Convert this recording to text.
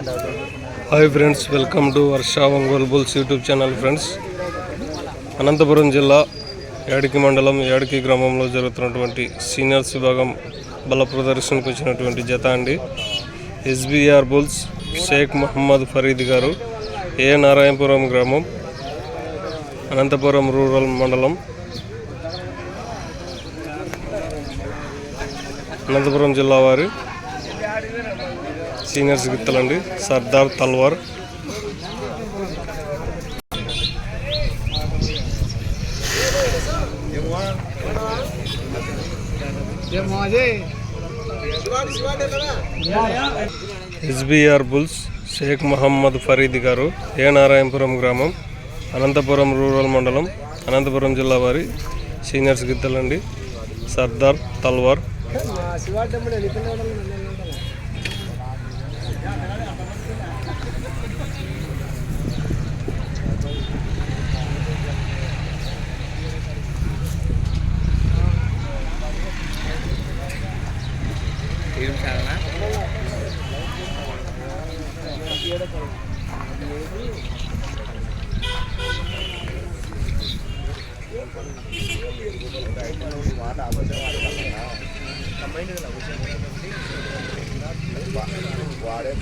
Hi friends welcome to Varsha Ongole bulls YouTube channel friends Anantapur జిల్లా యాడికి మండలం యాడికి గ్రామంలో జరుగుతున్నటువంటి సీనియర్స్ విభాగం బల ప్రదర్శనకు వచ్చినటువంటి జత అండి. ఎస్బీఆర్ బుల్స్ షేక్ మహమ్మద్ ఫరీద్ గారు ఏ నారాయణపురం గ్రామం అనంతపురం రూరల్ మండలం అనంతపురం జిల్లా వారి. సీనియర్స్ గిత్తలండి సర్దార్ తల్వార్. ఎస్బీఆర్ బుల్స్ షేక్ మహమ్మద్ ఫరీద్ గారు ఏ నారాయణపురం గ్రామం అనంతపురం రూరల్ మండలం అనంతపురం జిల్లా వారి సీనియర్స్ గిత్తలండి సర్దార్ తల్వార్. ఏం చాలా వాడే